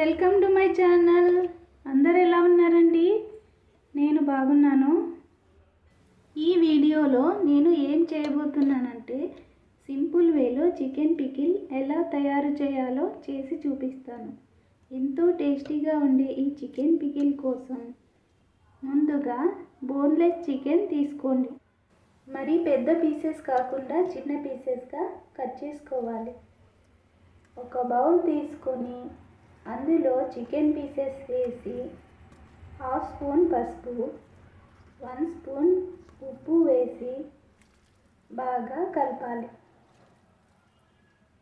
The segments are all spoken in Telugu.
Welcome to my channel. అందరు ఎలా ఉన్నారండి? నేను బాగున్నాను. ఈ వీడియోలో నేను ఏం చేయబోతున్నానంటే సింపుల్ వేలో చికెన్ పికిల్ ఎలా తయారు చేయాలో చేసి చూపిస్తాను. ఎంతో టేస్టీగా ఉండే ఈ చికెన్ పికిల్ కోసం. ముందుగా బోన్లెస్ చికెన్ తీసుకోండి. మరి పెద్ద పీసెస్ కాకుండా చిన్న పీసెస్గా కట్ చేసుకోవాలి. ఒక బౌల్ తీసుకొని అందులో చికెన్ పీసెస్ వేసి హాఫ్ స్పూన్ పసుపు వన్ స్పూన్ ఉప్పు వేసి బాగా కలపాలి.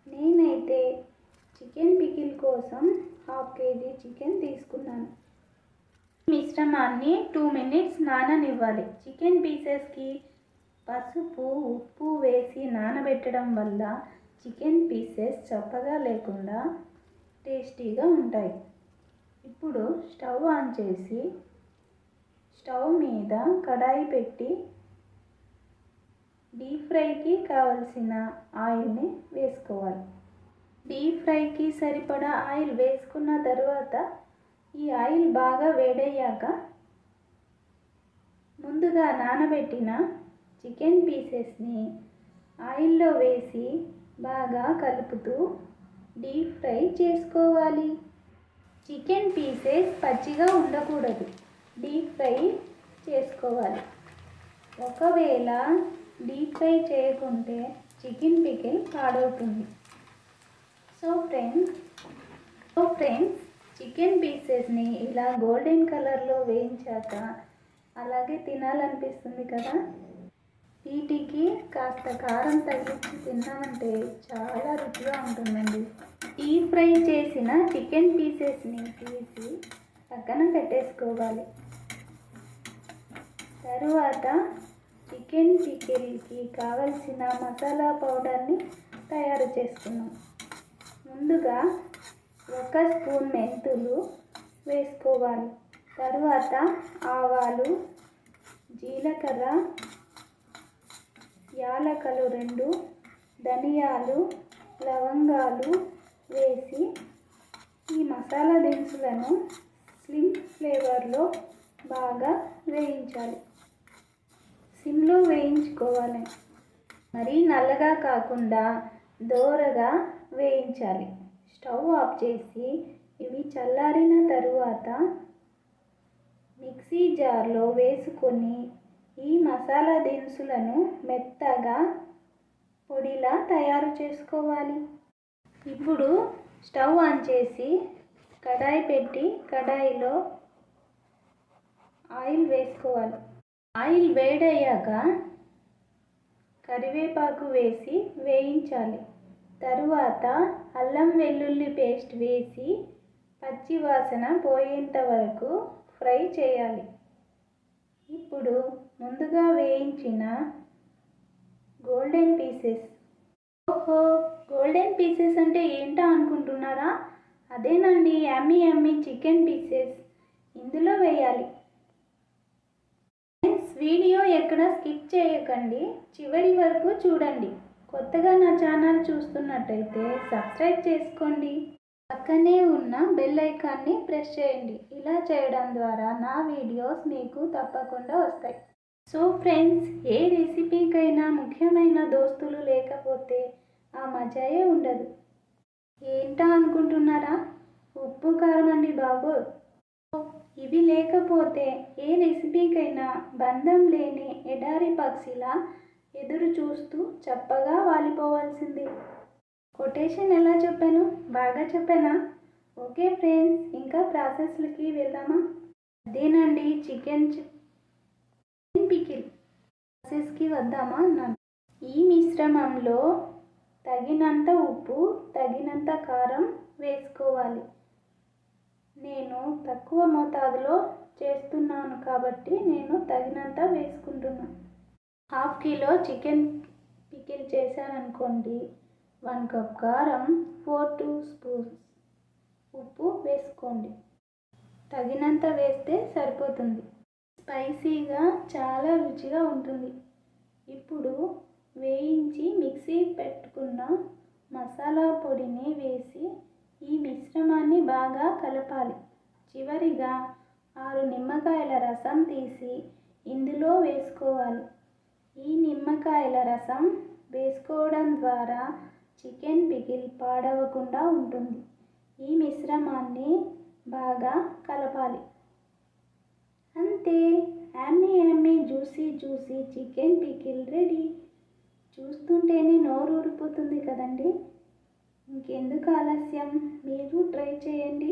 నేనైతే చికెన్ పికిల్ కోసం హాఫ్ కేజీ చికెన్ తీసుకున్నాను. మిశ్రమాన్ని టూ మినిట్స్ నాననివ్వాలి. చికెన్ పీసెస్కి పసుపు ఉప్పు వేసి నానబెట్టడం వల్ల చికెన్ పీసెస్ చప్పగా లేకుండా టేస్టీగా ఉంటాయి. ఇప్పుడు స్టవ్ ఆన్ చేసి స్టవ్ మీద కడాయి పెట్టి డీప్ ఫ్రైకి కావలసిన ఆయిల్ని వేసుకోవాలి. డీప్ ఫ్రైకి సరిపడా ఆయిల్ వేసుకున్న తర్వాత ఈ ఆయిల్ బాగా వేడయ్యాక ముందుగా నానబెట్టిన చికెన్ పీసెస్ని ఆయిల్లో వేసి బాగా కలుపుతూ డీప్ ఫ్రై చేసుకోవాలి. చికెన్ పీసెస్ పచ్చిగా ఉండకూడదు. డీప్ ఫ్రై చేసుకోవాలి. ఒకవేళ డీప్ ఫ్రై చేయకుంటే చికెన్ పికిల్ పాడవుతుంది. So friends so friends chicken పీసెస్ని ఇలా గోల్డెన్ కలర్లో వేయించాక అలాగే తినాలనిపిస్తుంది కదా? వీటికి కాస్త కారం తగ్గించి తిన్నామంటే చాలా రుచిగా ఉంటుందండి. డీప్ ఫ్రై చేసిన చికెన్ పీసెస్ని తీసి పక్కన పెట్టేసుకోవాలి. తరువాత చికెన్ చికెరీకి కావలసిన మసాలా పౌడర్ని తయారు చేసుకున్నాం ముందుగా ఒక స్పూన్ మెంతులు వేసుకోవాలి. తరువాత ఆవాలు జీలకర్ర యాలకలు రెండు ధనియాలు లవంగాలు వేసి ఈ మసాలా దినుసులను స్లిమ్ ఫ్లేవర్లో బాగా వేయించాలి. సిమ్లో వేయించుకోవాలి. మరీ నల్లగా కాకుండా దోరగా వేయించాలి. స్టవ్ ఆఫ్ చేసి ఇవి చల్లారిన తరువాత మిక్సీ జార్లో వేసుకొని ఈ మసాలా దినుసులను మెత్తగా పొడిలా తయారు చేసుకోవాలి. ఇప్పుడు స్టవ్ ఆన్ చేసి కడాయి పెట్టి కడాయిలో ఆయిల్ వేసుకోవాలి. ఆయిల్ వేడయ్యాక కరివేపాకు వేసి వేయించాలి. తరువాత అల్లం వెల్లుల్లి పేస్ట్ వేసి పచ్చి వాసన పోయేంత వరకు ఫ్రై చేయాలి. ఇప్పుడు ముందుగా వేయించిన గోల్డెన్ పీసెస్ ఓహో గోల్డెన్ పీసెస్ అంటే ఏంటా అనుకుంటున్నారా? అదేనండి యమ్మీ యమ్మీ చికెన్ పీసెస్ ఇందులో వేయాలి. వీడియో ఎక్కడ స్కిప్ చేయకండి. చివరి వరకు చూడండి. కొత్తగా నా ఛానల్ చూస్తున్నట్టయితే సబ్స్క్రైబ్ చేసుకోండి. పక్కనే ఉన్న బెల్ ఐకాన్ని ప్రెస్ చేయండి. ఇలా చేయడం ద్వారా నా వీడియోస్ మీకు తప్పకుండా వస్తాయి. సో ఫ్రెండ్స్ ఏ రెసిపీకైనా ముఖ్యమైన దోస్తులు లేకపోతే ఆ మజాయే ఉండదు. ఏంటా అనుకుంటున్నారా? ఉప్పు కారం అండి బాబు. ఇవి లేకపోతే ఏ రెసిపీకైనా బంధం లేని ఎడారి పక్షిలా ఎదురు చూస్తూ చప్పగా వాలిపోవాల్సింది. కొటేషన్ ఎలా చెప్పాను? బాగా చెప్పానా? ఓకే ఫ్రెండ్స్ ఇంకా ప్రాసెస్లకి వెళ్దామా? అదేనండి చికెన్ పికిల్ ప్రాసెస్కి వద్దామా? అన్నాను. ఈ మిశ్రమంలో తగినంత ఉప్పు తగినంత కారం వేసుకోవాలి. నేను తక్కువ మోతాదులో చేస్తున్నాను కాబట్టి నేను తగినంత వేసుకుంటున్నాను హాఫ్ కిలో చికెన్ పికిల్ చేశాననుకోండి. వన్ కప్ కారం ఫోర్ టూ స్పూన్స్ ఉప్పు వేసుకోండి. తగినంత వేస్తే సరిపోతుంది. స్పైసీగా చాలా రుచిగా ఉంటుంది. ఇప్పుడు వేయించి మిక్సీ పెట్టుకున్న మసాలా పొడిని వేసి ఈ మిశ్రమాన్ని బాగా కలపాలి. చివరిగా ఆరు నిమ్మకాయల రసం తీసి ఇందులో వేసుకోవాలి. ఈ నిమ్మకాయల రసం వేసుకోవడం ద్వారా చికెన్ పిగిల్ పాడవకుండా ఉంటుంది. ఈ మిశ్రమాన్ని బాగా కలపాలి. అంతే. Yummy yummy juicy juicy chicken pickle ready. చూస్తుంటేనే నోరు ఊరిపోతుంది కదండి. ఇంకెందుకు ఆలస్యం? మీరు ట్రై చేయండి.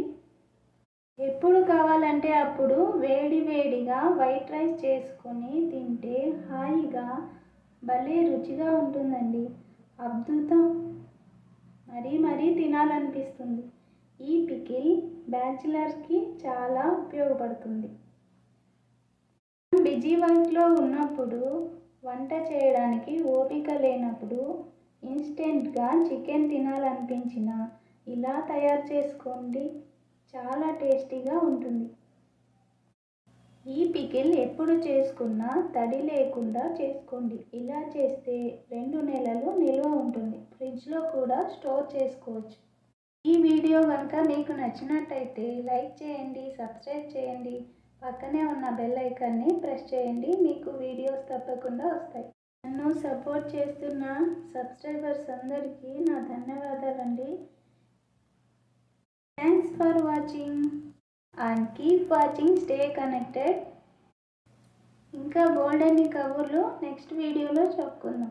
ఎప్పుడు కావాలంటే అప్పుడు వేడి వేడిగా వైట్ రైస్ చేసుకొని తింటే హాయిగా భలే రుచిగా ఉంటుందండి. అద్భుతం. మరీ మరీ తినాలనిపిస్తుంది. ఈ పికిల్ బ్యాచిలర్స్కి చాలా ఉపయోగపడుతుంది. బిజీ వర్క్లో ఉన్నప్పుడు వంట చేయడానికి ఓపిక లేనప్పుడు ఇన్స్టెంట్గా చికెన్ తినాలనిపించిన ఇలా తయారు చేసుకోండి. చాలా టేస్టీగా ఉంటుంది. ఈ పికిల్ ఎప్పుడు చేసుకున్నా తడి లేకుండా చేసుకోండి. ఇలా చేస్తే రెండు నెలలు నిల్వ ఉంటుంది. ఫ్రిడ్జ్లో కూడా స్టోర్ చేసుకోవచ్చు. ఈ వీడియో కనుక మీకు నచ్చినట్టయితే లైక్ చేయండి సబ్స్క్రైబ్ చేయండి. పక్కనే ఉన్న బెల్ ఐకాన్ని ప్రెస్ చేయండి. మీకు వీడియోస్ తప్పకుండా వస్తాయి. నన్ను సపోర్ట్ చేస్తున్న సబ్స్క్రైబర్స్ అందరికీ నా ధన్యవాదాలండి. Thanks for watching and keep watching stay connected ఇంకా బోల్డ్ అన్ని కబుర్లు నెక్స్ట్ వీడియోలో చెప్పుకుందాం.